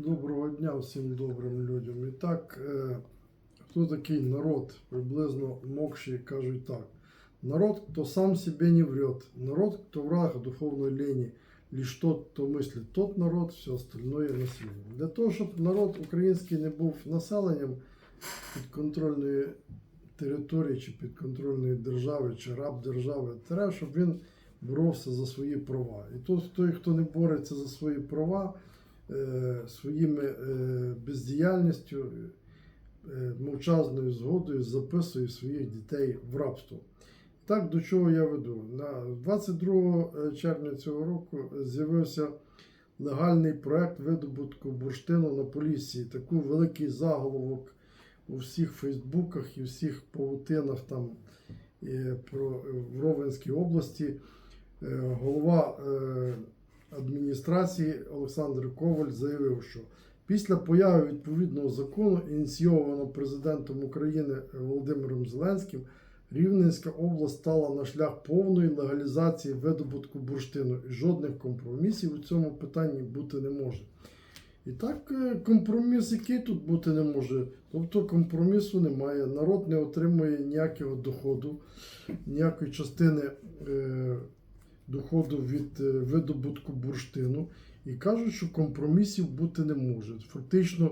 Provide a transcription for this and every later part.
Доброго дня всім добрим людям. І так, е, хто такий народ? Приблизно мокші кажуть так. Народ, кто сам себе не врет. Народ, кто враг духовной лени. Лишь тот, кто мыслит, тот народ, все остальное насилие. Для того, щоб народ український не був населенням підконтрольної території чи підконтрольної держави, чи раб держави, треба, щоб він боровся за свої права. І тут той, хто не бореться за свої права, своїми е, бездіяльністю, е, мовчазною згодою записує своїх дітей в рабство. Так, до чого я веду? На 22 червня цього року з'явився легальний проект видобутку бурштину на Поліссі. Таку великий заголовок у всіх Фейсбуках і всіх паутинах там е, про Ровенській області. Е, Голова е, адміністрації Олександр Коваль заявив, що після появи відповідного закону, ініційованого президентом України Володимиром Зеленським, Рівненська область стала на шлях повної легалізації видобутку бурштину і жодних компромісів у цьому питанні бути не може. І так, е, компроміс, який тут бути не може. Тобто компромісу немає. Народ не отримує ніякого доходу, ніякої частини е, доходу від е, видобутку бурштину. І кажуть, що компромісів бути не може. Фактично,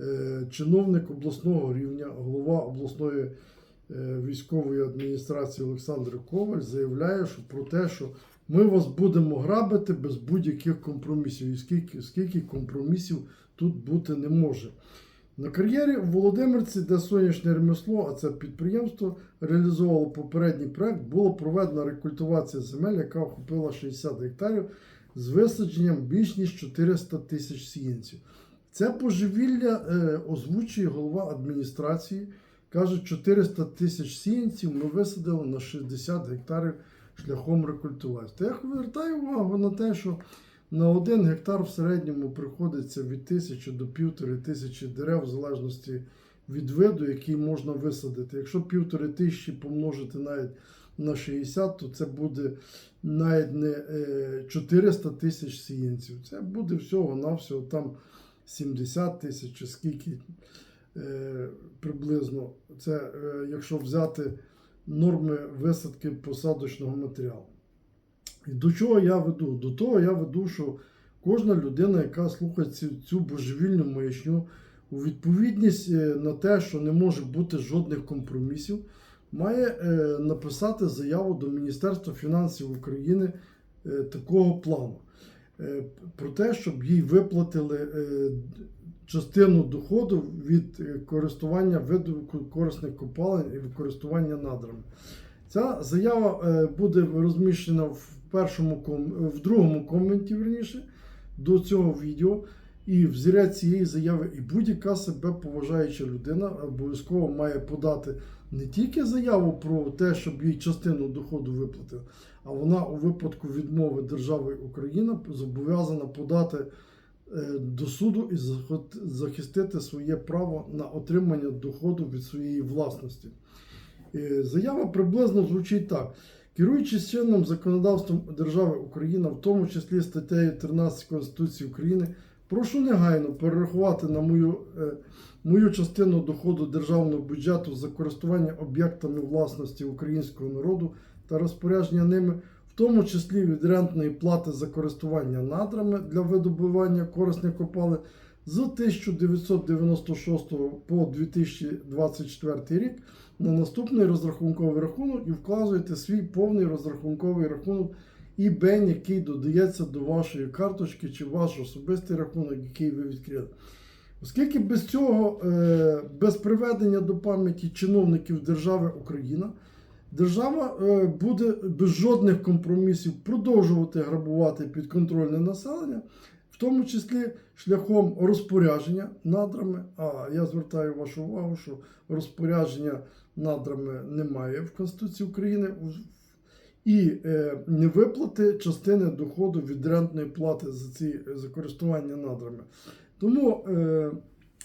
е, чиновник обласного рівня, голова обласної е, військової адміністрації Олександр Коваль заявляє, що про те, що ми вас будемо грабити без будь-яких компромісів. І скільки, скільки компромісів тут бути не може. На кар'єрі в Володимирці, де сонячне ремесло, а це підприємство, реалізовувало попередній проект, було проведена рекультивація земель, яка охопила 60 гектарів з висадженням більш ніж 400 тисяч сіянців. Це поживілля е, озвучує голова адміністрації. Каже, 400 тисяч сіянців ми висадили на 60 гектарів шляхом рекультивації. То я звертаю увагу на те, що на один гектар в середньому приходиться від тисячі до півтори тисячі дерев, в залежності від виду, який можна висадити. Якщо півтори тисячі помножити навіть на 60, то це буде навіть не е, 400 тисяч сіянців. Це буде всього-навсього там 70 тисяч чи скільки е, приблизно. Це е, якщо взяти норми висадки посадочного матеріалу. До чого я веду? До того я веду, що кожна людина, яка слухає цю, цю божевільну маячню, у відповідність е, на те, що не може бути жодних компромісів, має е, написати заяву до Міністерства фінансів України е, такого плану. Е, про те, щоб їй виплатили е, частину доходу від е, користування видобутку корисних копалин і використання надрами. Ця заява е, буде розміщена в першому в другому коменті верніше, до цього відео. І взірець цієї заяви, і будь-яка себе поважаюча людина обов'язково має подати не тільки заяву про те, щоб їй частину доходу виплатили, а вона у випадку відмови держави Україна зобов'язана подати е, до суду і захистити своє право на отримання доходу від своєї власності. Е, Заява приблизно звучить так. Керуючись чинним законодавством держави Україна, в тому числі статтею 13 Конституції України, прошу негайно перерахувати на мою, е, мою частину доходу державного бюджету за користування об'єктами власності українського народу та розпорядження ними, в тому числі від рентної плати за користування надрами для видобування корисних копалин з 1996 по 2024 рік на наступний розрахунковий рахунок і вказуєте свій повний розрахунковий рахунок і бен, який додається до вашої карточки чи ваш особистий рахунок, який ви відкрили. Оскільки без цього, е, без приведення до пам'яті чиновників держави Україна, держава е, буде без жодних компромісів продовжувати грабувати підконтрольне населення, в тому числі шляхом розпорядження надрами. А я звертаю вашу увагу, що розпорядження надрами немає в Конституції України. І е, не виплати частини доходу від рентної плати за ці за користування надрами. Тому е,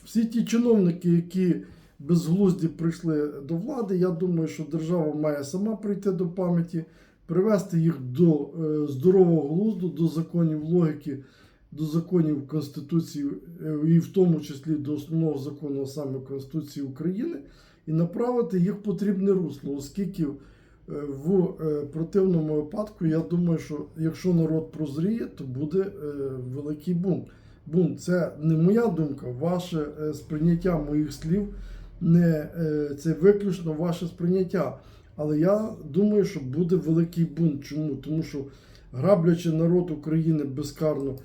всі ті чиновники, які безглузді прийшли до влади, я думаю, що держава має сама прийти до пам'яті, привести їх до е, здорового глузду, до законів логіки до законів Конституції, е, і в тому числі до основного закону, саме Конституції України, і направити їх потрібне русло, оскільки е, в е, противному випадку, я думаю, що якщо народ прозріє, то буде великий бунт. Бунт це не моя думка, ваше сприйняття моїх слів, не це виключно ваше сприйняття. Але я думаю, що буде великий бунт. Чому? Тому що граблячи народ України безкарно,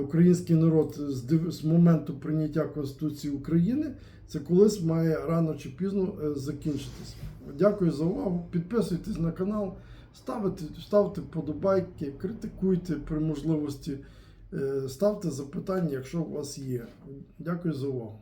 український народ з, з моменту прийняття Конституції України, це колись має рано чи пізно е, закінчитись. Дякую за увагу. Підписуйтесь на канал, ставте, ставте подобайки, критикуйте при можливості, е, ставте запитання, якщо у вас є. Дякую за увагу.